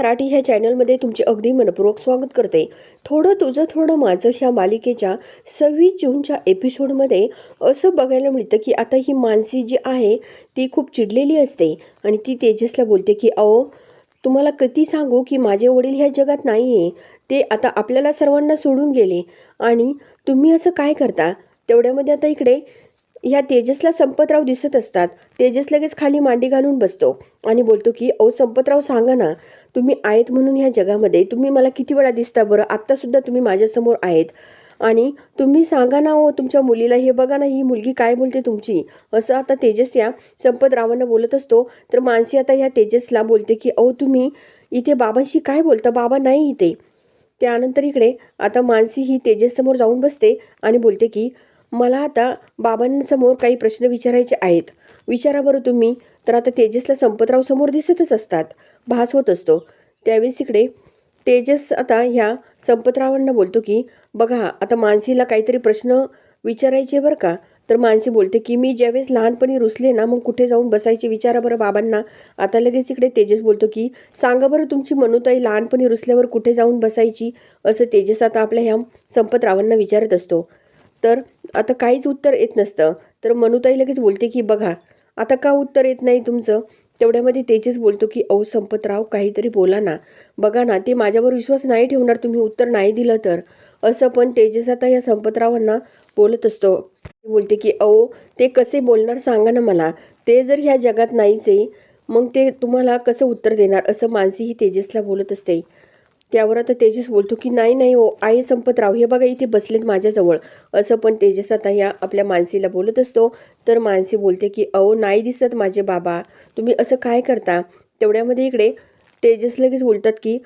मराठी ह्या चॅनलमध्ये तुमचे अगदी मनपूर्वक स्वागत करते. थोडं तुझं थोडं माझं ह्या मालिकेच्या सव्वीस जूनच्या एपिसोडमध्ये असं बघायला मिळतं की आता ही मानसी जी आहे ती खूप चिडलेली असते आणि ती तेजसला बोलते की अहो तुम्हाला किती सांगू की माझे वडील ह्या जगात नाही आहे ते आता आपल्याला सर्वांना सोडून गेले आणि तुम्ही असं काय करता? तेवढ्यामध्ये आता इकडे ह्या तेजसला संपतराव दिसत असतात. तेजस लगेच खाली मांडी घालून बसतो आणि बोलतो की अहो संपतराव सांगा ना तुम्ही आहेत म्हणून ह्या जगामध्ये. तुम्ही मला किती वेळा दिसता बरं? आत्तासुद्धा तुम्ही माझ्यासमोर आहेत. आणि तुम्ही सांगा ना हो तुमच्या मुलीला हे बघा ना ही मुलगी काय बोलते तुमची? असं आता तेजस या संपतरावांना बोलत असतो. तर मानसी आता ह्या तेजसला बोलते की अहो तुम्ही इथे बाबांशी काय बोलता? बाबा नाही इथे. त्यानंतर इकडे आता मानसी ही तेजससमोर जाऊन बसते आणि बोलते की मला आता बाबांसमोर काही प्रश्न विचारायचे आहेत. विचारा बरं तुम्ही तर आता तेजसला संपतराव समोर दिसतच असतात. भास होत असतो. त्यावेळेस इकडे तेजस आता ह्या संपतरावांना बोलतो की बघा आता मानसीला काहीतरी प्रश्न विचारायचे बरं का? तर मानसी बोलते की मी ज्यावेळेस लहानपणी रुसले ना मग कुठे जाऊन बसायचे विचारा बरं बाबांना? आता लगेच इकडे तेजस बोलतो की सांगा बरं तुमची मनुताई लहानपणी रुसल्यावर कुठे जाऊन बसायची? असं तेजस आता आपल्या ह्या संपतरावांना विचारत असतो. तर आता काहीच उत्तर येत नसतं. तर मनुताई लगेच बोलते की बघा आता का उत्तर येत नाही तुमचं? तेवढ्यामध्ये तेजस बोलतो की अहो संपतराव काहीतरी बोला ना. बघा ना ते माझ्यावर विश्वास नाही ठेवणार. तुम्ही उत्तर नाही दिलं तर. असं पण तेजस आता या संपतरावांना बोलत असतो. बोलते की अहो ते कसे बोलणार सांगा ना मला. ते जर ह्या जगात नाहीच आहे मग ते तुम्हाला कसं उत्तर देणार? असं मानसी ही तेजसला बोलत असते. त्यावर आता तेजस बोलतो की नाही नाही हो आई संपतराव हे बघा इथे बसलेत माझ्याजवळ. असं पण तेजस आता या आपल्या मानसीला बोलत असतो. तर मानसी बोलते की अहो नाही दिसत माझे बाबा. तुम्ही असं काय करता? तेवढ्यामध्ये इकडे तेजस लगेच बोलतात की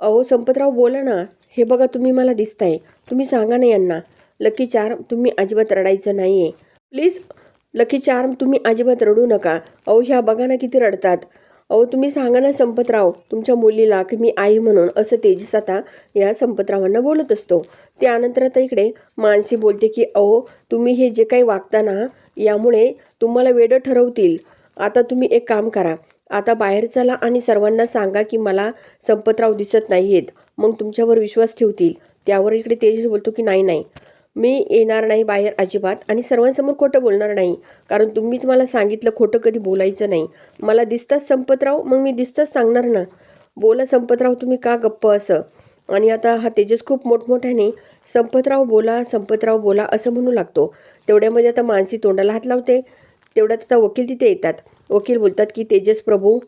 अहो संपतराव बोला ना. हे बघा तुम्ही मला दिसताय. तुम्ही सांगा ना यांना. लकी चार तुम्ही अजिबात रडायचं नाही आहे प्लीज लकी चार तुम्ही अजिबात रडू नका. अहो ह्या बघा ना किती रडतात. अहो तुम्ही सांगा ना संपतराव तुमच्या मुलीला की मी आई म्हणून असं तेजस आता या संपतरावांना बोलत असतो. त्यानंतर आता इकडे मानसी बोलते की अहो तुम्ही हे जे काही वागता ना यामुळे तुम्हाला वेडं ठरवतील. आता तुम्ही एक काम करा. आता बाहेर चला आणि सर्वांना सांगा की मला संपतराव दिसत नाही आहेत मग तुमच्यावर विश्वास ठेवतील. त्यावर इकडे तेजस बोलतो की नाही नाही. मी येणार नाही बाहेर अजिबात आणि सर्वांसमोर खोटं बोलणार नाही. कारण तुम्हीच मला सांगितलं खोटं कधी बोलायचं नाही. मला दिसताच संपतराव मग मी दिसताच सांगणार ना. बोला संपतराव तुम्ही का गप्प असं? आणि आता हा तेजस खूप मोठमोठ्याने संपतराव बोला संपतराव बोला असं म्हणू लागतो. तेवढ्यामध्ये आता मानसी तोंडाला हात लावते. तेवढ्यात आता वकील तिथे येतात. वकील बोलतात की तेजस प्रभू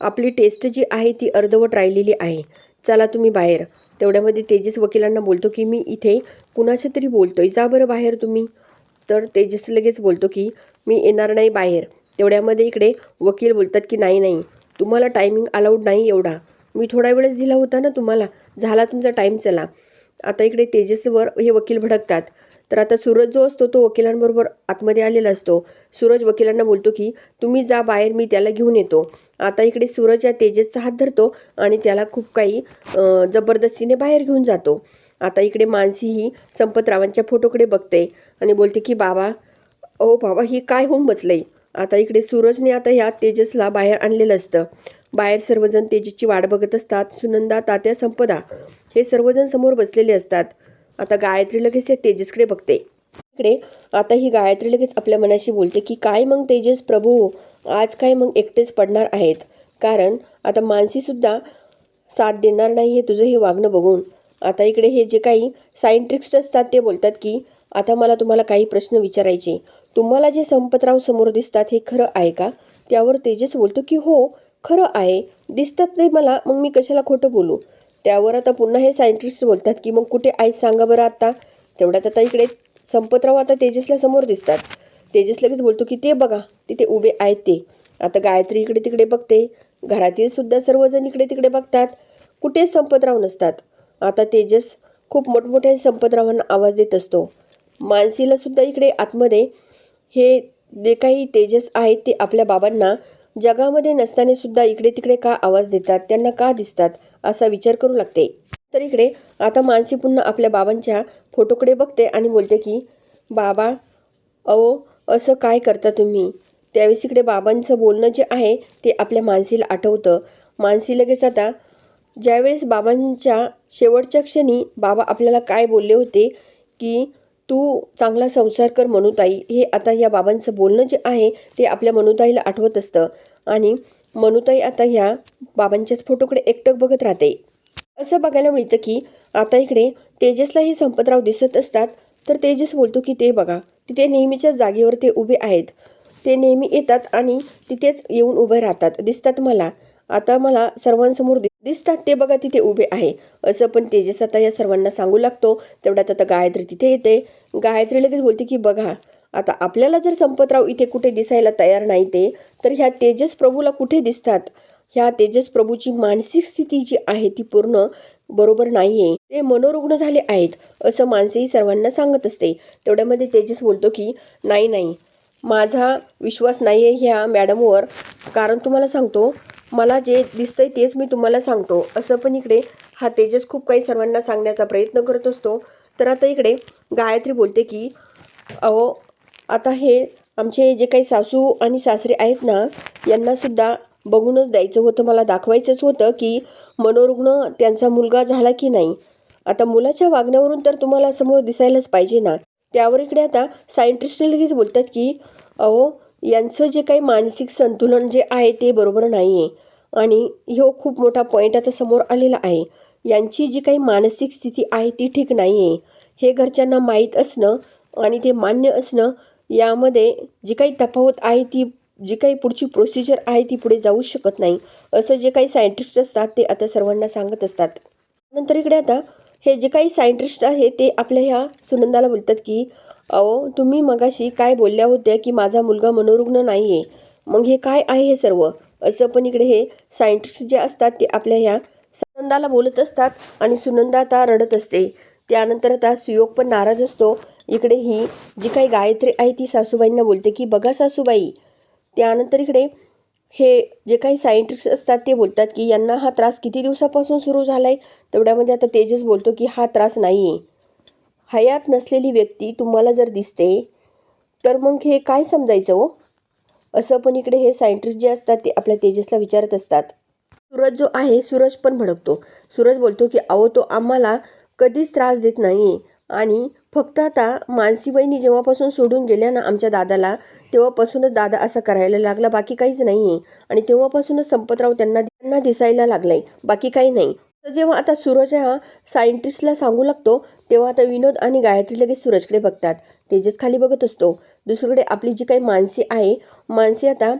आपली टेस्ट जी आहे ती अर्धवट राहिलेली आहे. चला तुम्ही बाहेर. तेवढ्यामध्ये तेजस वकिलांना बोलतो की मी इथे कुणाच्या तरी बोलतोय. जा बरं बाहेर तुम्ही. तर तेजस लगेच बोलतो की मी येणार नाही बाहेर. तेवढ्यामध्ये इकडे वकील बोलतात की नाही नाही. तुम्हाला टायमिंग अलाउड नाही एवढा. मी थोडा वेळच दिला होता ना तुम्हाला. झाला तुमचा टाईम चला. आता इकडे तेजसवर हे वकील भडकतात. तर आता सूरज जो असतो तो वकिलांबरोबर आतमध्ये आलेला असतो. सूरज वकिलांना बोलतो की तुम्ही जा बाहेर मी त्याला घेऊन येतो. आता इकडे सूरज या तेजसचा हात धरतो आणि त्याला खूप काही जबरदस्तीने बाहेर घेऊन जातो. आता इकडे मानसी ही संपतरावांच्या फोटोकडे बघते आणि बोलते की बाबा ओ बाबा ही काय होऊन बसलंय? आता इकडे सूरजने आता ह्या तेजसला बाहेर आणलेलं असतं. बाहेर सर्वजण तेजसची वाट बघत असतात. सुनंदा तात्या संपदा हे सर्वजण समोर बसलेले असतात. आता गायत्री लगेच हे तेजसकडे बघते. इकडे आता ही गायत्री लगेच आपल्या मनाशी बोलते की काय मग तेजस प्रभू? आज काय मग एकटेच पडणार आहेत? कारण आता मानसीसुद्धा साथ देणार नाही हे तुझं हे वागणं बघून. आता इकडे हे जे काही सायंटिस्ट असतात ते बोलतात की आता मला तुम्हाला काही प्रश्न विचारायचे तुम्हाला जे संपतराव समोर दिसतात हे खरं आहे का? त्यावर तेजस बोलतो की हो खरं आहे. दिसतात ते मला मग मी कशाला खोटं बोलू? त्यावर आता पुन्हा हे सायंटिस्ट बोलतात की मग कुठे आहेत सांगा बरं आता. तेवढ्यात आता इकडे संपतराव आता तेजसला समोर दिसतात. तेजस लगेच बोलतो की ते बघा तिथे उभे आहेत ते. आता गायत्री इकडे तिकडे बघते. घरातील सुद्धा सर्वजण इकडे तिकडे बघतात. कुठेच संपतराव नसतात? आता तेजस खूप मोठमोठ्या संपतरावांना आवाज देत असतो. मानसीला सुद्धा इकडे आतमध्ये हे जे काही तेजस आहेत ते आपल्या बाबांना जगामध्ये नसताना सुद्धा इकडे तिकडे का आवाज देतात त्यांना का दिसतात असा विचार करू लागते. तर इकडे आता मानसी पुन्हा आपल्या बाबांच्या फोटोकडे बघते आणि बोलते की बाबा अहो असं काय करता तुम्ही? त्यावेळेस इकडे बाबांचं बोलणं जे आहे ते आपल्या मानसीला आठवतं. मानसी लगेच आता ज्यावेळेस बाबांच्या शेवटच्या क्षणी बाबा आपल्याला काय बोलले होते की तू चांगला संसार कर मनुताई हे आता या बाबांचं बोलणं जे आहे ते आपल्या मनुताईला आठवत असतं. आणि मनुताई आता ह्या बाबांच्याच फोटोकडे एकटक बघत राहते. असं बघायला मिळतं की आता इकडे तेजसलाही संपतराव दिसत असतात. तर तेजस बोलतो की ते बघा तिथे नेहमीच्या जागेवर ते उभे आहेत. ते नेहमी येतात आणि तिथेच येऊन उभे राहतात. दिसतात मला. आता मला सर्वांसमोर दि- दिसतात ते बघा तिथे उभे आहे. असं पण तेजस आता या सर्वांना सांगू लागतो. तेवढ्यात आता गायत्री तिथे येते. गायत्री लगेच बोलते की बघा आता आपल्याला जर संपतराव इथे कुठे दिसायला तयार नाही ते तर ह्या तेजस प्रभूला कुठे दिसतात? ह्या तेजस प्रभूची मानसिक स्थिती जी आहे ती पूर्ण बरोबर नाही आहे ते मनोरुग्ण झाले आहेत असं माणसेही सर्वांना सांगत असते. तेवढ्यामध्ये तेजस बोलतो की नाही नाही माझा विश्वास नाही आहे ह्या मॅडमवर. कारण तुम्हाला सांगतो मला जे दिसतंय तेच मी तुम्हाला सांगतो. असं पण इकडे हा तेजस खूप काही सर्वांना सांगण्याचा प्रयत्न करत असतो. तर आता इकडे गायत्री बोलते की अहो आता हे आमचे जे काही सासू आणि सासरे आहेत ना यांनासुद्धा बघूनच द्यायचं होतं. मला दाखवायचंच होतं की मनोरुग्ण त्यांचा मुलगा झाला की नाही. आता मुलाच्या वागण्यावरून तर तुम्हाला समोर दिसायलाच पाहिजे ना. त्यावर इकडे आता सायंटिस्ट लगेच बोलतात की अहो यांचं जे काही मानसिक संतुलन जे आहे ते बरोबर नाही आहे आणि ह्यो खूप मोठा पॉईंट आता समोर आलेला आहे. यांची जी काही मानसिक स्थिती आहे ती ठीक नाही आहे हे घरच्यांना माहीत असणं आणि ते मान्य असणं यामध्ये जी काही तफावत आहे ती जी काही पुढची प्रोसिजर आहे ती पुढे जाऊ शकत नाही. असं जे काही सायंटिस्ट असतात ते आता सर्वांना सांगत असतात. नंतर इकडे आता हे जे काही सायंटिस्ट आहे ते आपल्या ह्या सुनंदाला बोलतात की अहो तुम्ही मगाशी काय बोलल्या होत्या की माझा मुलगा मनोरुग्ण नाही आहे मग हे काय आहे हे सर्व? असं पण इकडे हे सायंटिस्ट जे असतात ते आपल्या ह्या सुनंदाला बोलत असतात आणि सुनंदा आता रडत असते. त्यानंतर आता सुयोग पण नाराज असतो. इकडे ही जी काही गायत्री आहे ती सासूबाईंना बोलते की बघा सासूबाई. त्यानंतर इकडे हे जे काही सायंटिस्ट असतात ते बोलतात की यांना हा त्रास किती दिवसापासून सुरू झाला आहे तेवढ्यामध्ये आता तेजस बोलतो की हा त्रास नाही आहे हयात नसलेली व्यक्ती तुम्हाला जर दिसते तर मग हे काय समजायचं हो? असं पण इकडे हे सायंटिस्ट जे असतात ते आपल्या तेजसला विचारत असतात. सूरज जो आहे सूरज पण भडकतो. सूरज बोलतो की अहो तो आम्हाला कधीच त्रास देत नाही आणि फक्त आता मानसीबाईंनी जेव्हापासून सोडून गेल्या ना आमच्या दादाला तेव्हापासूनच दादा असं करायला लागला. बाकी काहीच नाही आहे आणि तेव्हापासूनच संपतराव त्यांना त्यांना दिसायला लागलाय. बाकी काही नाही. तर जेव्हा आता सूरज हा सायंटिस्टला सांगू लागतो तेव्हा आता विनोद आणि गायत्री लगेच सूरजकडे बघतात. तेजस खाली बघत असतो. दुसरीकडे आपली जी काही मानसी आहे मानसी आता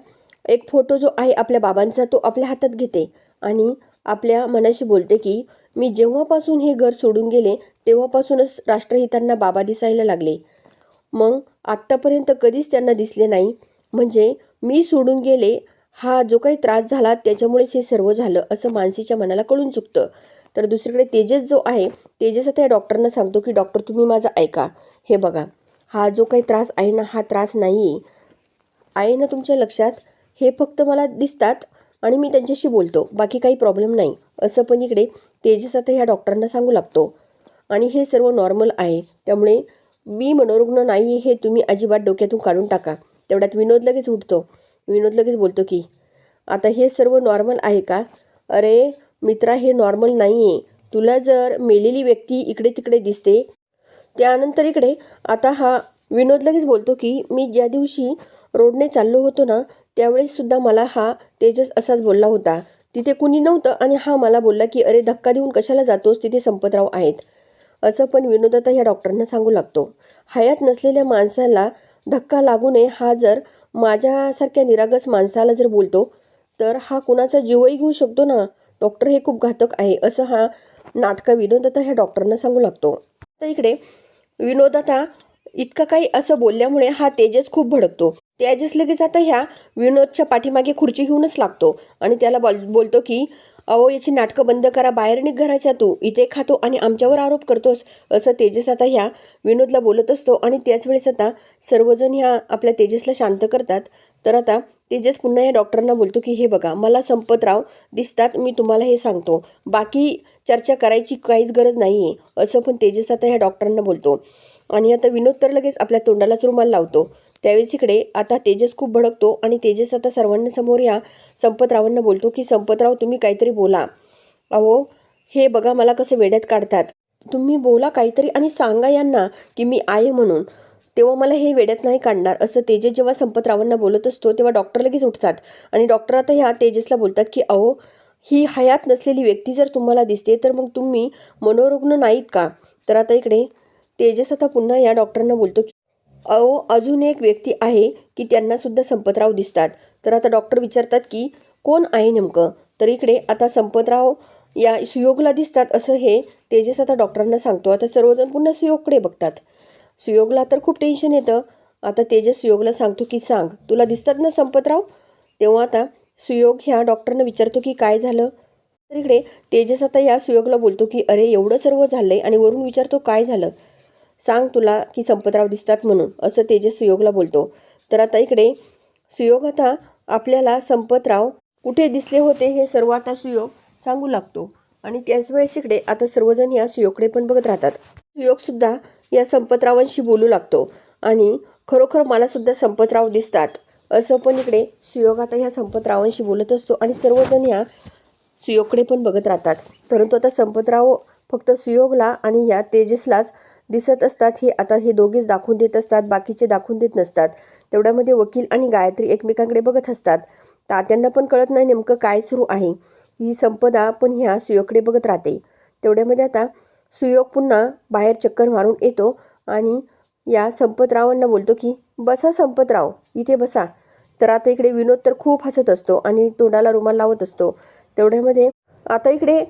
एक फोटो जो आहे आपल्या बाबांचा तो आपल्या हातात घेते. आणि आपल्या मनाशी बोलते की मी जेव्हापासून हे घर सोडून गेले तेव्हापासूनच राष्ट्रहितांना बाबा दिसायला लागले. मग आत्तापर्यंत कधीच त्यांना दिसले नाही. म्हणजे मी सोडून गेले हा जो काही त्रास झाला त्याच्यामुळेच हे सर्व झालं असं मानसीच्या मनाला कळून चुकतं. तर दुसरीकडे तेजस जो आहे तेजस आता या डॉक्टरना सांगतो की डॉक्टर तुम्ही माझं ऐका. हे बघा हा जो काही त्रास आहे ना हा त्रास नाही. आहे आहे ना तुमच्या लक्षात? हे फक्त मला दिसतात आणि मी त्यांच्याशी बोलतो बाकी काही प्रॉब्लेम नाही. असं पण इकडे तेजस आता ह्या डॉक्टरांना सांगू लागतो. आणि हे सर्व नॉर्मल आहे. त्यामुळे मी मनोरुग्ण नाही हे तुम्ही अजिबात डोक्यातून काढून टाका. तेवढ्यात विनोद लगेच उठतो. विनोद लगेच बोलतो की आता हे सर्व नॉर्मल आहे का? अरे मित्रा हे नॉर्मल नाही आहे तुला जर मेलेली व्यक्ती इकडे तिकडे दिसते त्यानंतर इकडे आता हा विनोद लगेच बोलतो की मी ज्या दिवशी रोडने चाललो होतो ना त्यावेळेससुद्धा मला हा तेजस असाच बोलला होता. तिथे कुणी नव्हतं आणि हा मला बोलला की अरे धक्का देऊन कशाला जातोस? तिथे संपतराव आहेत. असं पण विनोद आता ह्या डॉक्टरांना सांगू लागतो. हयात नसलेल्या माणसाला धक्का लागू नये हा जर माझ्यासारख्या निरागस माणसाला जर बोलतो तर हा कुणाचा जीवही घेऊ शकतो ना? डॉक्टर हे खूप घातक आहे असं हा नाटका विनोदता ह्या डॉक्टरांना सांगू लागतो. तर इकडे विनोदता इतका इतकं काही असं बोलल्यामुळे हा तेजस खूप भडकतो. तेजस लगेच आता ह्या विनोदच्या पाठीमागे खुर्ची घेऊनच लागतो आणि त्याला बोल बोलतो की अहो याची नाटकं बंद करा बाहेर निघ घराच्या तू. इथे खातो आणि आमच्यावर आरोप करतोस असं तेजस आता ह्या विनोदला बोलत असतो आणि त्याच वेळेस आता सर्वजण ह्या आपल्या तेजसला शांत करतात. तर आता तेजस पुन्हा या डॉक्टरांना बोलतो की हे बघा मला संपतराव दिसतात मी तुम्हाला हे सांगतो. बाकी चर्चा करायची काहीच गरज नाही आहे असं पण तेजस आता ह्या डॉक्टरांना बोलतो. आणि आता विनोद तर लगेच आपल्या तोंडालाच रुमाल लावतो. त्यावेळेस इकडे आता तेजस खूप भडकतो आणि तेजस आता सर्वांना समोर या संपतरावांना बोलतो की संपतराव तुम्ही काहीतरी बोला. अहो हे बघा मला कसं वेड्यात काढतात. तुम्ही बोला काहीतरी आणि सांगा यांना की मी आहे म्हणून. तेव्हा मला हे वेड्यात नाही काढणार असं तेजस जेव्हा संपतरावांना बोलत असतो तेव्हा डॉक्टर लगेच उठतात. आणि डॉक्टर आता ह्या तेजसला बोलतात की अहो ही हयात नसलेली व्यक्ती जर तुम्हाला दिसते तर मग तुम्ही मनोरुग्ण नाहीत का? तर आता इकडे तेजस आता पुन्हा या डॉक्टरांना बोलतो की अहो अजून एक व्यक्ती आहे की त्यांनासुद्धा संपतराव दिसतात. तर आता डॉक्टर विचारतात की कोण आहे नेमकं? तर इकडे आता संपतराव या सुयोगला दिसतात असं हे तेजस आता डॉक्टरांना सांगतो. आता सर्वजण पुन्हा सुयोगकडे बघतात. सुयोगला तर खूप टेन्शन येतं. आता तेजस सुयोगला सांगतो की सांग तुला दिसतात ना संपतराव? तेव्हा आता सुयोग ह्या डॉक्टरनं विचारतो की काय झालं? तर इकडे तेजस आता या सुयोगला बोलतो की अरे एवढं सर्व झालंय आणि वरून विचारतो काय झालं? सांग तुला की संपतराव दिसतात म्हणून असं तेजस सुयोगला बोलतो. तर आता इकडे सुयोग आता आपल्याला संपतराव कुठे दिसले होते हे सर्व आता सुयोग सांगू लागतो. आणि त्याच वेळेस इकडे आता सर्वजण या सुयोगकडे पण बघत राहतात. सुयोगसुद्धा या संपतरावांशी बोलू लागतो. आणि खरोखर मलासुद्धा संपतराव दिसतात असं पण इकडे सुयोग आता ह्या संपतरावांशी बोलत असतो. आणि सर्वजण या सुयोगकडे पण बघत राहतात. परंतु आता संपतराव फक्त सुयोगला आणि या तेजसलाच दिसत असतात हे आता हे दोघेच दाखवून देत असतात बाकीचे दाखवून देत नसतात. तेवढ्यामध्ये वकील आणि गायत्री एकमेकांकडे बघत असतात. तात्यांना पण कळत नाही नेमकं काय सुरू आहे. ही संपदा पण ह्या सुयोगकडे बघत राहते. तेवढ्यामध्ये आता सुयोग पुन्हा बाहेर चक्कर मारून येतो आणि या संपतरावांना बोलतो की बसा संपतराव इथे बसा. तर आता इकडे विनोद तर खूप हसत असतो आणि तोंडाला रुमाल लावत असतो. तेवढ्यामध्ये आता इकडे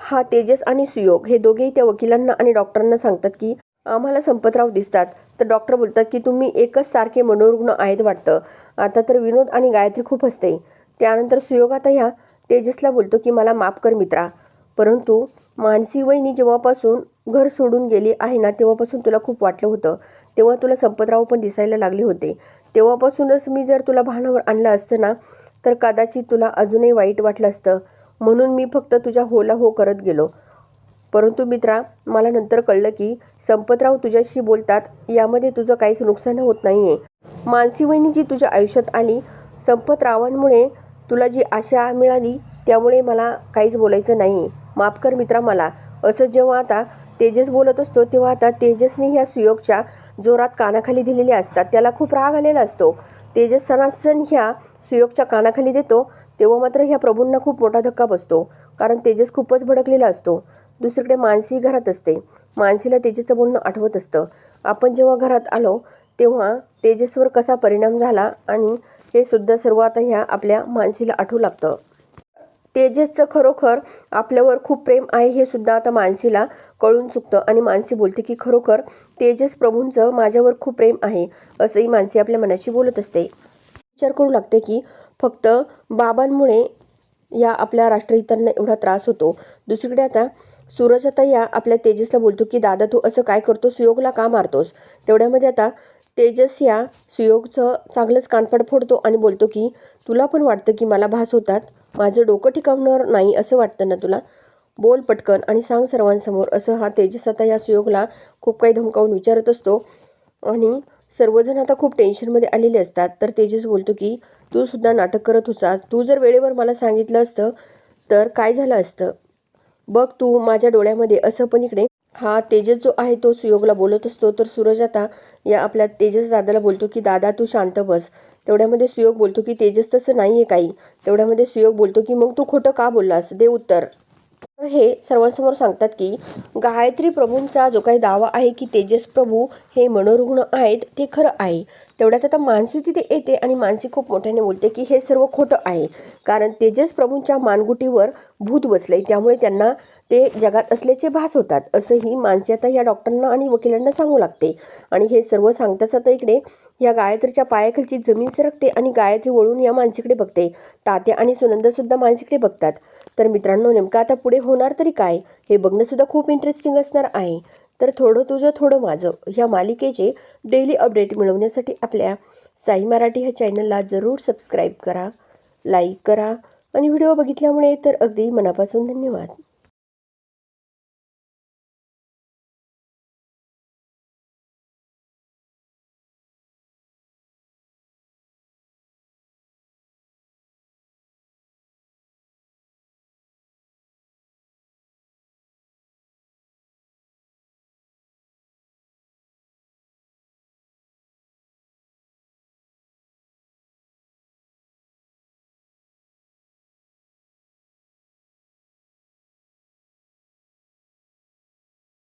हा तेजस आणि सुयोग हे दोघेही त्या वकिलांना आणि डॉक्टरांना सांगतात की आम्हाला संपतराव दिसतात. तर डॉक्टर बोलतात की तुम्ही एकच सारखे मनोरुग्ण आहेत वाटतं. आता तर विनोद आणि गायत्री खूप हसते. त्यानंतर सुयोग आता ह्या तेजसला बोलतो की मला माफ कर मित्रा. परंतु मानसी वहिनी जेव्हापासून घर सोडून गेली आहे ना तेव्हापासून तुला खूप वाटलं होतं. तेव्हा तुला संपतराव पण दिसायला लागले होते. तेव्हापासूनच मी जर तुला भानावर आणलं असतं ना तर कदाचित तुला अजूनही वाईट वाटलं असतं. म्हणून मी फक्त तुझ्या होला हो करत गेलो. परंतु मित्रा मला नंतर कळलं की संपतराव तुझ्याशी बोलतात यामध्ये तुझं काहीच नुकसान होत नाही आहे मानसी वहिनी जी तुझ्या आयुष्यात आली. संपतरावांमुळे तुला जी आशा मिळाली त्यामुळे मला काहीच बोलायचं नाही. माफ कर मित्रा मला. असं जेव्हा आता तेजस बोलत असतो तेव्हा आता तेजसने ह्या सुयोगच्या जोरात कानाखाली दिलेल्या असतात. त्याला खूप राग आलेला असतो. तेजस सनासन ह्या सुयोगच्या कानाखाली देतो. तेव्हा मात्र ह्या प्रभूंना खूप मोठा धक्का बसतो कारण तेजस खूपच भडकलेला असतो. दुसरीकडे मानसी घरात असते. मानसीला तेजेचं बोलणं आठवत असतं. आपण जेव्हा घरात आलो तेव्हा तेजसवर कसा परिणाम झाला आणि हे सुद्धा सर्व आता ह्या आपल्या मानसीला आठवू लागतं. तेजसचं खरोखर आपल्यावर खूप प्रेम आहे हे सुद्धा आता मानसीला कळून चुकतं आणि मानसी बोलते की खरोखर तेजस प्रभूंचं माझ्यावर खूप प्रेम आहे असंही मानसी आपल्या मनाशी बोलत असते. विचार करू लागते की फक्त बाबांमुळे या आपल्या राष्ट्रहितांना एवढा त्रास होतो. दुसरीकडे आता सूरज आता या आपल्या तेजसला बोलतो की दादा तू असं काय करतोस? सुयोगला का मारतोस? तेवढ्यामध्ये आता तेजस या सुयोगचं चांगलंच कानफड फोडतो आणि बोलतो की तुला पण वाटतं की मला भास होतात? माझं डोकं टिकवणार नाही असं वाटतं ना तुला? बोल पटकन आणि सांग सर्वांसमोर. असं हा तेजस आता या सुयोगला खूप काही धमकावून विचारत असतो. आणि सर्वजण आता खूप टेन्शनमध्ये आलेले असतात. तर तेजस बोलतो की तू सुद्धा नाटक करत होतास तू जर वेळेवर मला सांगितलं असतं तर काय झालं असतं? बघ तू माझ्या डोळ्यामध्ये असं पण इकडे. हा तेजस जो आहे तो सुयोगला बोलत असतो. तर सूरज आता या आपल्या तेजस दादाला बोलतो की दादा तू शांत बस. तेवढ्यामध्ये सुयोग बोलतो की तेजस तसं नाही आहे काही. तेवढ्यामध्ये सुयोग बोलतो की मग तू खोटं का बोललास? दे उत्तर. हे सर्वांसमोर सांगतात की गायत्री प्रभूंचा जो काही दावा आहे की तेजस प्रभू हे मनोरुग्ण आहेत ते खरं आहे. तेवढ्यात आता मानसी तिथे येते आणि मानसी खूप मोठ्याने बोलते की हे सर्व खोटं आहे. कारण तेजस प्रभूंच्या मानगुटीवर भूत बसले त्यामुळे त्यांना ते जगात असल्याचे भास होतात असंही मानसी आता या डॉक्टरांना आणि वकिलांना सांगू लागते. आणि हे सर्व सांगताच आता इकडे या गायत्रीच्या पायाखालची जमीन सरकते आणि गायत्री वळून या मानसीकडे बघते. तात्या आणि सुनंदासुद्धा मानसीकडे बघतात. तर मित्रांनो नेमकं आता पुढे होणार तरी काय? हे बघणंसुद्धा खूप इंटरेस्टिंग असणार आहे. तर थोडं तुझं थोडं माझं ह्या मालिकेचे डेली अपडेट मिळवण्यासाठी आपल्या साई मराठी ह्या चॅनलला जरूर सबस्क्राईब करा लाईक करा आणि व्हिडिओ बघितल्यामुळे तर अगदी मनापासून धन्यवाद.